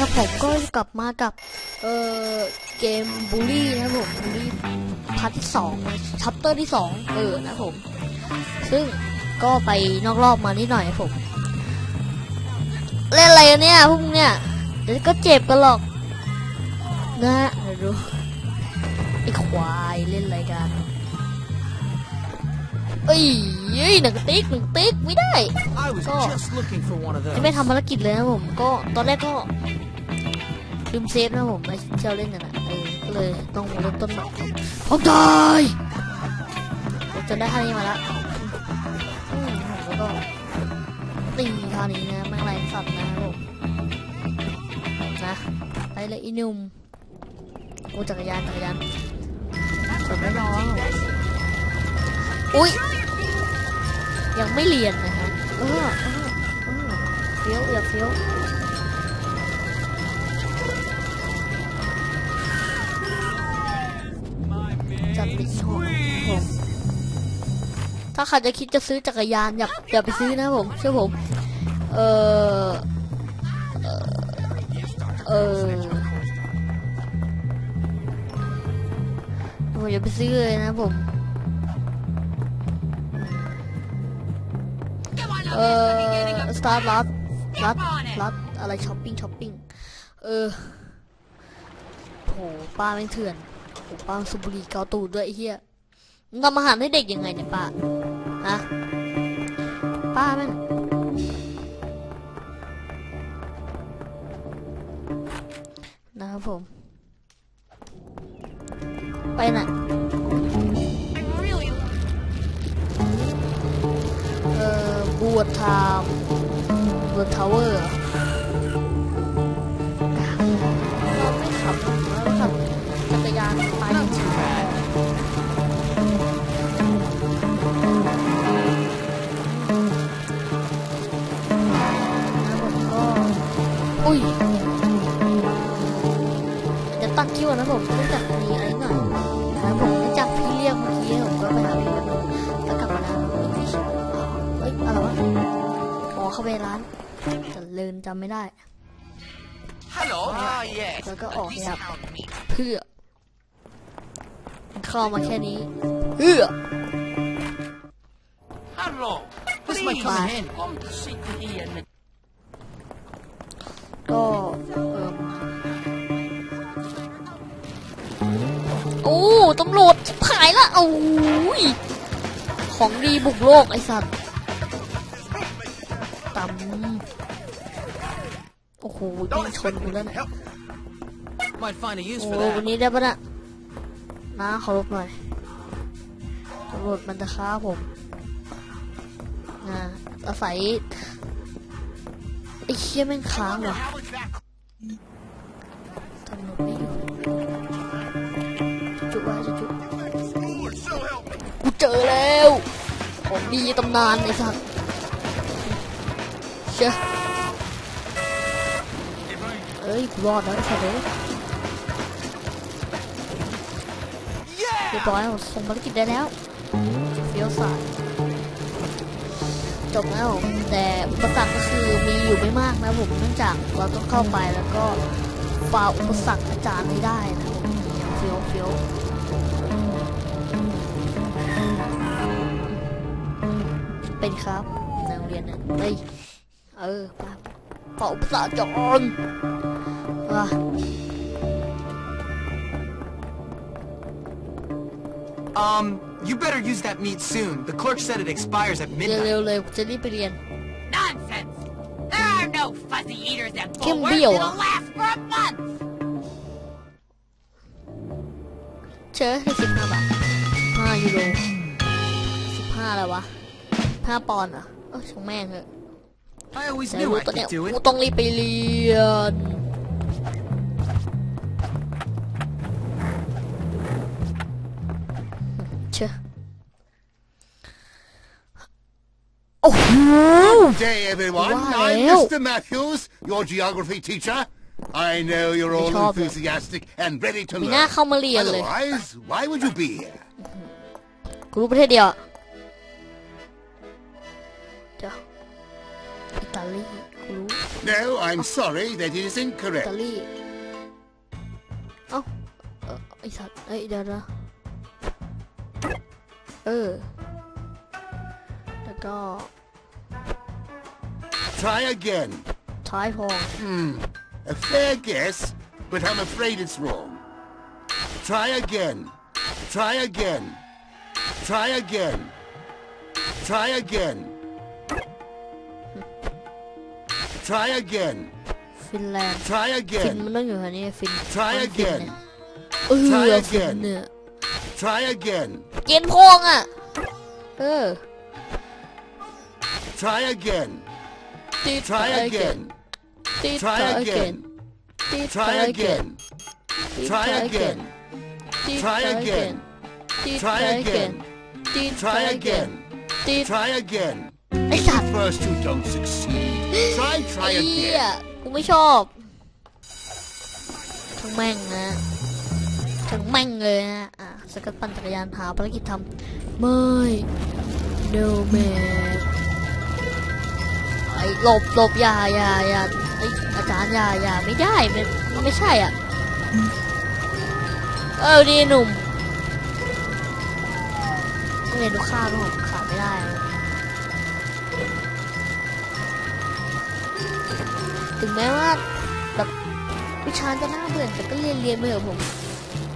นะครับผมก็กลับมากับ เอ่อ เกมบูลลี่นะครับผมบูลลี่พาร์ทที่สองชัปเตอร์ที่สองเออนะครับผม ซึ่งก็ไปนอกรอบมานิดหน่อยครับผม เล่นอะไรกันเนี่ยพวกมึงเนี่ยเดี๋ยวก็เจ็บกันหรอก นะฮะเดี๋ยวดูไอ้ควายเล่นอะไรกันเอ้ยเอ้ยหนังติ๊กหนังติ๊กไม่ได้ I was Oh. just looking for one of ยัง those. ไม่ทำภารกิจเลยนะผม ก็ตอนแรกก็ ลืมเซฟนะผมไอ้ที่เราเล่นกันนะเออก็เลยต้องเริ่มต้นใหม่ผมตายผมจนได้ท่านี้มาแล้วอืมแล้วก็ตีท่านี้นะแม่งแรงสัตว์นะครับผมนะไปเลยอีนุ่มโอ้จักรยานจักรยานจบแล้วน้องอุ้ยยังไม่เรียนนะฮะเออเอออืมเฟี้ยวอยากเฟี้ยว ถ้าใครจะคิดจะซื้อจักรยานอย่าอย่าไปซื้อนะผมเชื่อผม เออเออออผมอย่าไปซื้อเลยนะผม เออสตาร์รัดรัดรัดอะไรช้อปปิ้งช้อปปิ้ง เออโหป้าแม่เถื่อนโหป้าสุบุรีเกาตูดด้วยไอ้เหี้ยทำอาหารให้เด็กยังไงเนี่ยป้า ฮะป้าแม่งนะครับผม ไปไหนเอ่อบูดไทม์บูดทาวเวอร์ ผมเนื่จากมีอะไรหน่อยนะครับผมเนื่จากพี่เรียกเมื่อกี้ผมก็ไปหาพี่แล้วแล้วกลับมาแล้วพี่เฮ้ยอะไรวะอ๋อเข้าไปร้านจะลืมจำไม่ได้ Hello. Ah, yes. แล้วก็ออก This ครับเพื่อเข้ามาแค่นี้เพื่อ Hello. This might come in Come to see to Ian. ก็ ออโอ้ตำรวจชิบหายละโอ้ยของดีบุกโลกไอสัตว์ตำโอ้โหยิงชนกูแล้วเนี่ย Might find a use โอ้ for วัน that. นี้ได้ปะน่ะน้าขอรบหน่อยตำรวจมันจะฆ่าผมนะอาศัยไอ้เชี่ยแม่งค้างว่ะ How is that? ตำรวจ อแล้วของดีตำนานไอ้สัตว์เชี่ยเอ้ยกูรอดแล้วไอ้สัตว์เอ้ยเรียบร้อยผมส่งภารกิจได้แล้วเฟี้ยวสายจบแล้วแต่อุปสรรคก็คือมีอยู่ไม่มากนะผมเนื่องจากเราต้องเข้าไปแล้วก็ฝ่าอุปสรรคอาจารย์ให้ได้นะเฟี้ยวเฟี้ยว เป็นครับในโรงเรียนเนี่ยเฮ้ยเออป่าฝ่าอุปสรรคอาจารย์ว่ะ Um, you better use that meat soon. The clerk said it expires at เร็ว midnight. เร็วเลยผมจะรีบไปเรียน Nonsense! There are no fuzzy eaters at Kim Bulwark Beale. that'll last for a month! เชิญให้สิบห้าบาทห้ายูโรสิบห้าอะไรวะ ห้าปอนด์เหรอะเออช่างแม่งเถอะ I always แต่ knew รู้ I ตอนเนี้ย could do กู it. ต้องรีบไปเรียน เชื่อโอ้โห day, everyone. Wow. I'm Mr. Matthews, your geography teacher. I know you're all Good job. enthusiastic and ready to มีหน้า learn. เข้ามาเรียนเลย Otherwise, why would you be here? กูรู้ประเทศเดียวอะ No, I'm sorry. That is อิ incorrect. ตาลีเอ้าเออไอสัตว์เอ้ยเดี๋ยวนะเออแล้วก็ Try again. ท้ายพอง Hmm. A fair guess, but I'm afraid it's wrong. Try again. Try again. Try again. Try again. Try again. ฟินแลนด์ Try ฟิน again. มันต้องอยู่แถวนี้ฟิน Try ฟิน again. เนี่ยเออ Try ฟิน again. เนี่ย Try again. เกณฑ์พองอ่ะ เออ Try again. ติด Try again. ติด Try again. ติด Try again. Try again. ติด Try again. ติด Try again. ติด Try again. ติด Try again. ไอสัตว์ First you don't succeed. Try, ไอ้ try เหี้ย again. กูไม่ชอบทั้งแม่งนะทั้งแม่งเลยนะอะสกัดปั่นจักรยานหาภารกิจทำไม่ no man ไอ้หลบหลบอย่าอย่าอย่าไอ้อาจารย์อย่าอย่าไม่ได้มันมันไม่ใช่อะ เออดีหนุ่มเรียนดูค่าด้วยผมขาดไม่ได้นะ ถึงแม้ว่าแบบวิชาจะน่าเบื่อแต่ก็เรียนเรียนไปเถอะผม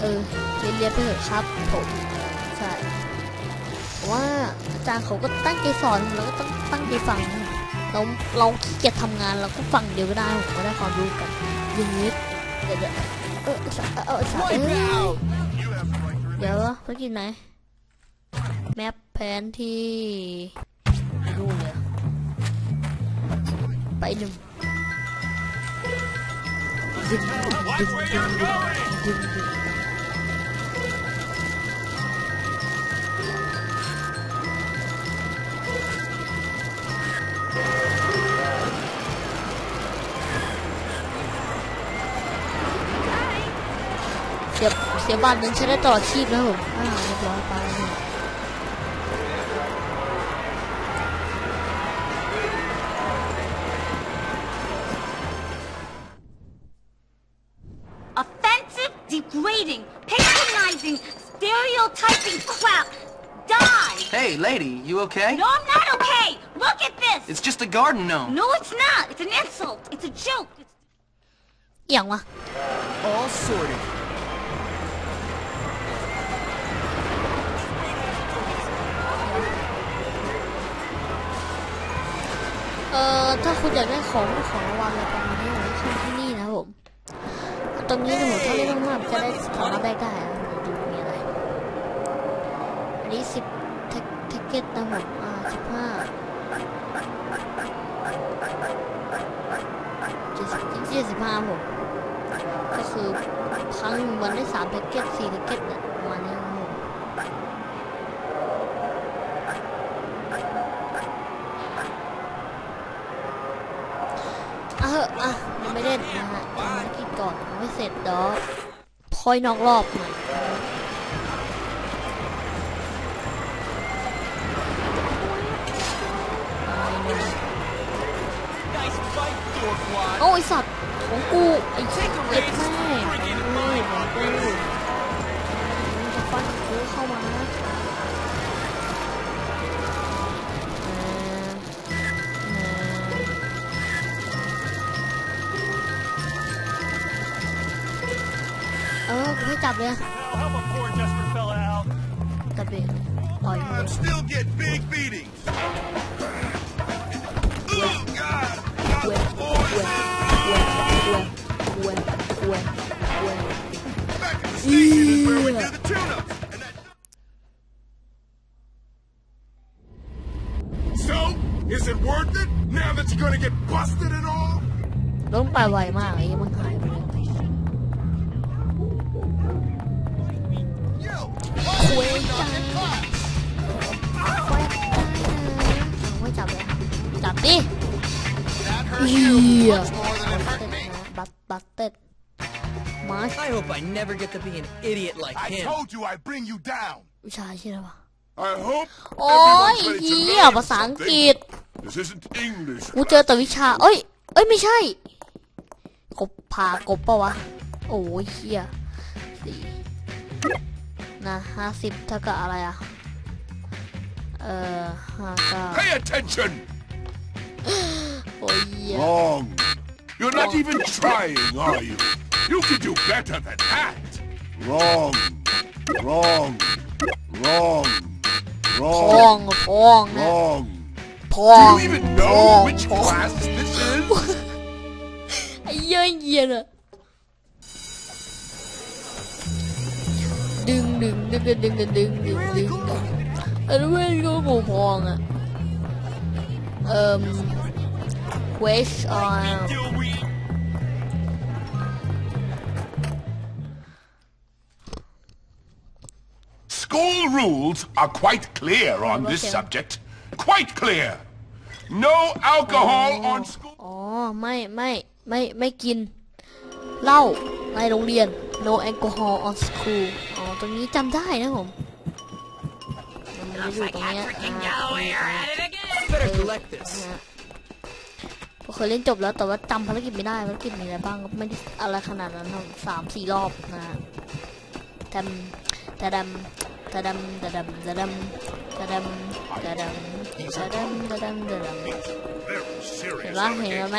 เออ เรียนเรียนไปเถอะครับ ผมใช่ว่าอาจารย์เขาก็ตั้งใจสอนเราก็ต้องตั้งใจฟังเราเราขี้เกียจทำงานเราก็ฟังเดียวก็ได้ผมก็ได้ความรู้กันอย่างนี้เดี๋ยวเดี๋ยวเออเออสะเออเดี๋ยวไปกินไหนแมปแผนที่ไม่รู้เลยไปหนึ่ง ดึงดึงดึงดึงดึงดึงเสียบเสียบัตรนึงใช้ได้ตลอดชีพนะผมอ่าเรียบร้อยไป degrading, patronizing, stereotyping crap. Die! Hey, lady, you okay? No, I'm not okay. Look at this. It's just a garden gnome. No, it's not. It's an insult. It's a joke. It's อหย่างวะ All sorted. เอ่อ ถ้าคุณอยากได้ของของรางวัลอะไรประมาณนี้ ตรงนี้นะผมถ้าเล่นมากๆจะได้สามาได้ได้นะดูมีอะไร อันนี้สิบแท็กเก็ตนะผมอ่าสิบห้าเจ็ดสิบเจ็ดสิบห้าผมก็คือครั้งมันได้สามแท็กเก็ตสี่แท็กเก็ตเนี่ยประมาณนี้นะครับผม อะเหอะอะยังไม่เล่นนะฮะทำภารกิจก่อนยังไม่เสร็จเดี๋ยว ค่อยนอกรอบหน่อยโอ้าไอสัตว์ของกูไอ้เจ็บแม่เฮ้ของกูจะฟันกูเข้ามา อกูให้จับเลย Help a poor desperate fella out. จับเลยต่อยมัน Still get big beatings. เฮียบัตบัเต็มา I hope I never get to be an idiot like him I told you I bring you down วิชาชื่ออะไรวะโอ้ยเฮียภาษาอังกฤษกูเจอแต่วิชา เอ้ย เอ้ยไม่ใช่ กบพากบปะวะ โอ้ยเฮียสี่นะห้าสิบเท่ากับอะไรอะเอ่อห้าเก้า oh, yeah. Wrong. You're not oh. even trying, are you? You can do better than that. Wrong. Wrong. Wrong. Wrong. Wrong. Wrong. Wrong. Do you even know Pong. which class this is? Ayun yun. Ding ding ding ding ding ding ding ding. Ano ba yung kumong? Um wish um School rules are quite clear on this subject. Quite clear. No alcohol oh. on school. Oh, อ๋อไม่ไม่ไม่ไม่กินเหล้าในโรงเรียน no alcohol on school Oh, อ๋อตรงนี้จำได้นะผมมันอยู่ตรงนี้อ่า เคยเล่นจบแล้วแต่ว่าจำภารกิจไม่ได้ภารกิจมีอะไรบ้างก็ไม่ได้อะไรขนาดนั้นสามสี่รอบนะทแตะดำตะดำตะดำตะดำตะดำตะดำตะดำตะดำตะดำแต่นปะเห็นไหม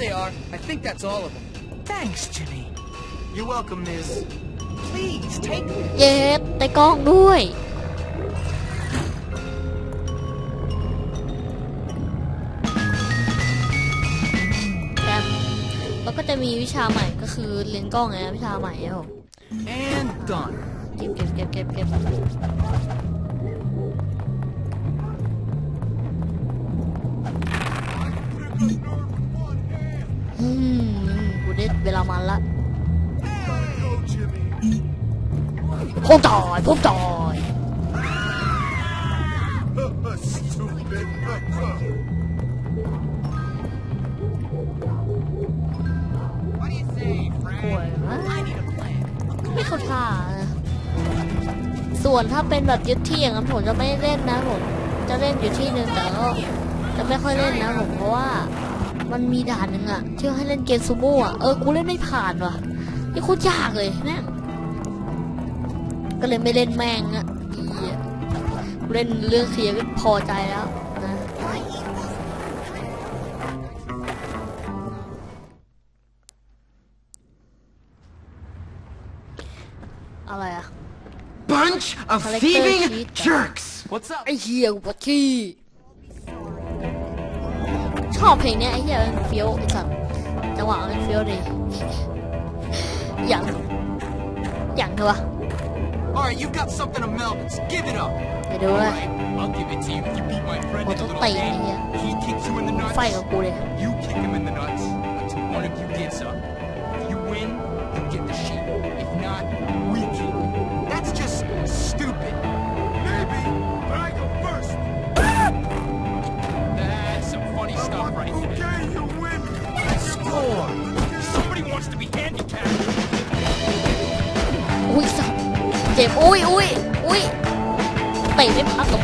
they are. I think that's all of them. Thanks, Jimmy. You're welcome, Miss. Please, take them. เย็ดในกล้องด้วย ครับแล้วก็จะมีวิชาใหม่ก็คือเรียนกล้องไงนะวิชาใหม่ครับผม And done. เก็บเก็บเก็บเก็บเก็บ กูได้เวลามันละผมตายผมตาย What do you say, ป่วย friend? มาก I need a plan. ไม่เข้าท่านะส่วนถ้าเป็นแบบยึดที่อย่างนั้นผมจะไม่เล่นนะผมจะเล่นอยู่ที่หนึ่งแต่ก็จะไม่ค่อยเล่นนะผมเพราะว่า มันมีด่านหนึ่งอะที่ให้เล่นเกมซูโม่อะเออกูเล่นไม่ผ่านว่ะนี่โคตรยากเลยแม่งก็เลยไม่เล่นแม่งอะอีอะกูเล่นเรื่องเคลียร์ก็พอใจแล้วนะอะไรอะ Bunch of Collector thieving sheet. jerks. What's up? ไอ้เหี้ยกูปวดขี้ ชอบเพลงเนี้ยไอ้เหี้ยมันเฟี้ยวไอ้สัสจังหวะมันเฟี้ยวดีอย่างอย่างเถอะวะ All right, you got something of Melvin's. Give it up. ไปดูเลย I'll give it to you if you beat my friend What in a the little fuck, game. yeah. He kicks you in the nuts. ไฟกับกูเลย You kick him in the nuts until one of you gets up. เจ็บอุ้ยอุ้ยอุ้ยเตะไม่พักกับ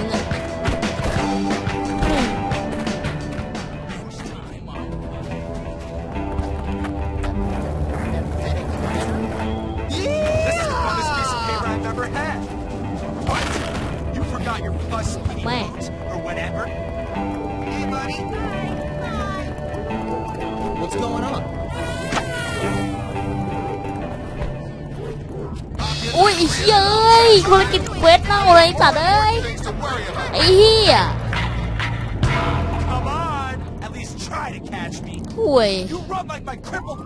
At least try to catch me. ห่วย You run like my crippled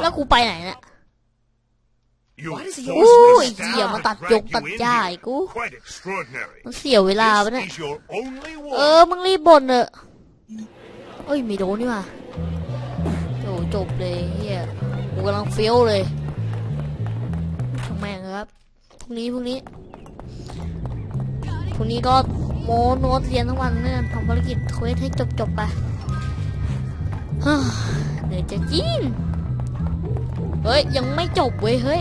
แล้ว grandma. กูไปไหนเนี่ย You Why does he Ui, forcefully giờ mà stabbed tạt and dụng dragged tạt you in dài here. cú. Quite extraordinary. มันเสียเวลาปะเนี่ย This is your only เอ one. อมึงรีบบ่นเถอะเอ้ยไม่โดนนี่หว่าโอ้จบเลยเฮียกูกำลังเฟี้ยวเลยช่างแม่งครับพรุ่งนี้พรุ่งนี้พรุ่งนี้ก็โมโนตเรียนทั้งวันเนี่ยทำภารกิจเควสให้จบจบๆไปฮ่า เหนื่อยจะจีนเฮ้ย ยังไม่จบเว้ยเฮ้ย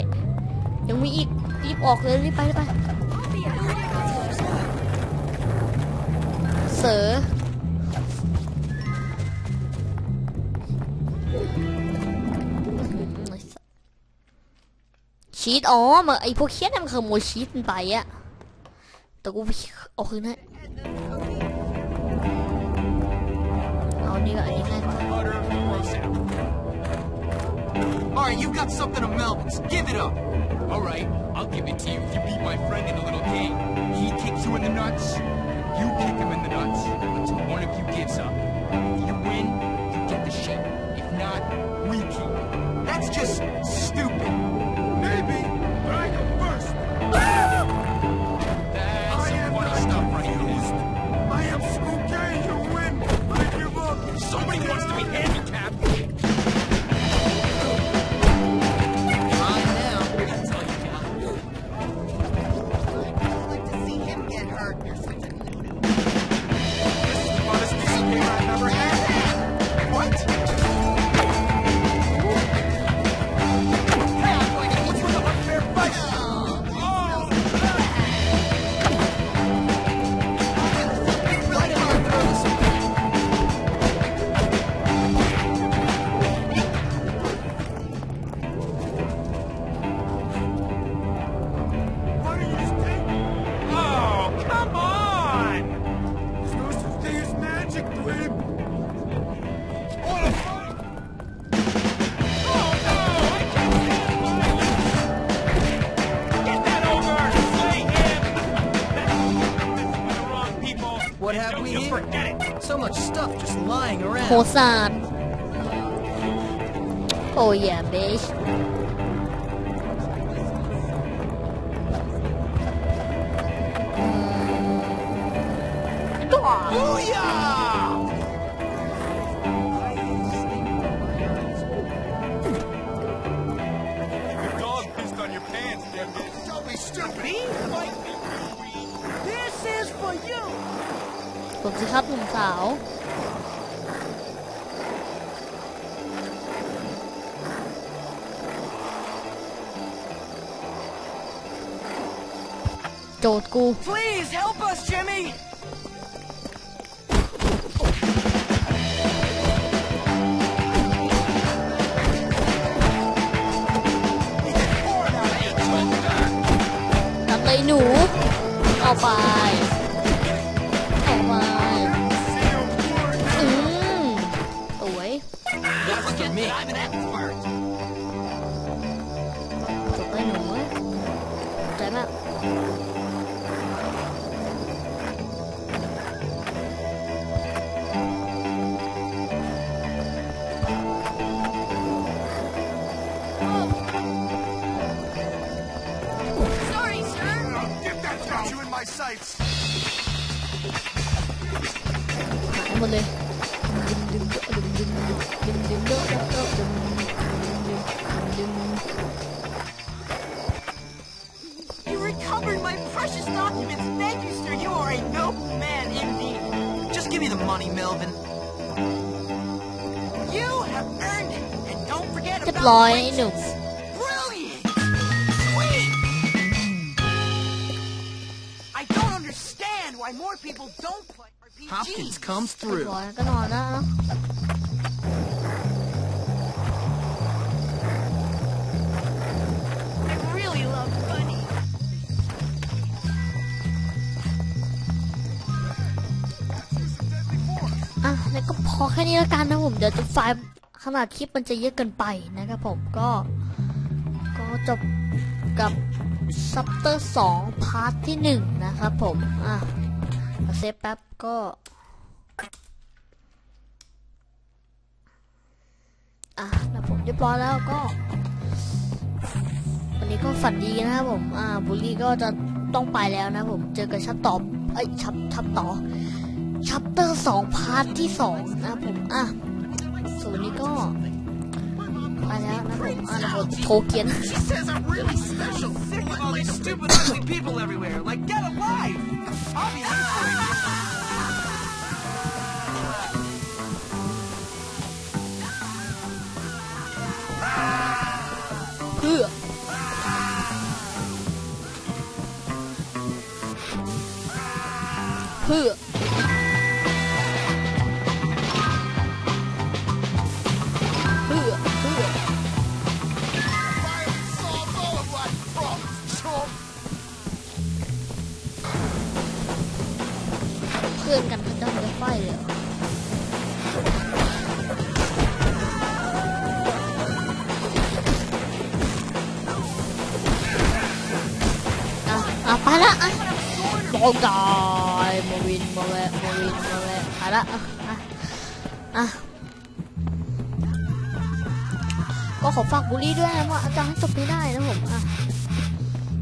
ยังมีอีกรีบออกเลยรีบไปรีบไปเสือชีตอ๋อมาไอพวกเคียนมันขโมยชีตมันไปอะแต่กูเอาคืนให้ Alright, you've got something of Melvin's. Give it up. Alright, I'll give it to you if you beat my friend in a little game. He kicks you in the nuts, you kick him in the nuts until one of you gives up. If you win, you get the shit. If not, we keep it. That's just stupid. Hassan. Oh yeah, bitch. Booyah! Dog pissed on your pants, Don't be stupid. Me? Like me. This is for you. Komt. Don't go. Please help us, Jimmy! Gặp đây nụ. Ao bài. Ao bài. Ừ. Tuổi. That's for me. Give me the money, Melvin. You have earned it, and don't forget Deploy about the. Brilliant! Sweet! I don't understand why more people don't play RPGs. Hopkins comes through. Deploy. ะแล้วก็พอแค่นี้แล้วกันนะผม เดี๋ยวจะไฟล์ขนาดคลิปมันจะเยอะเกินไปนะครับผมก็ ก็จบกับซัปเตอร์สองพาร์ทที่หนึ่งนะครับผม อะเซฟแป๊บก็อะนะผมเรียบร้อยแล้วก็ วันนี้ก็ฝันดีนะครับผม อ่าบุลลี่ก็จะต้องไปแล้วนะผม เจอกับชัปต่อ เอ้ยชัปชัปต่อ ชัปเตอร์สองพาร์ทที่สองนะผม อะส่วนนี้ก็ไปแล้วนะผมอะโทเกียน เพื่อ โดนได้มวินมาแวะมวินมาแวะไปละอะก็ขอฝากบุรีด้วยนะว่าอาจารย์ให้จบไม่ได้นะผมอะ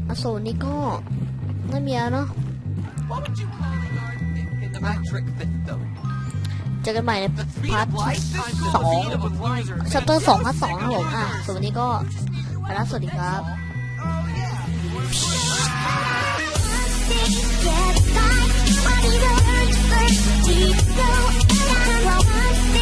อโซนนี้ก็ไม่มีแล้วเนาะเจอกันใหม่ในพาร์ทสองชัปเตอร์สองพาร์ทสองนะผมอะส่วนนี้ก็ไปแล้วสวัสดีครับ Get by, be the first. Deep go, and I don't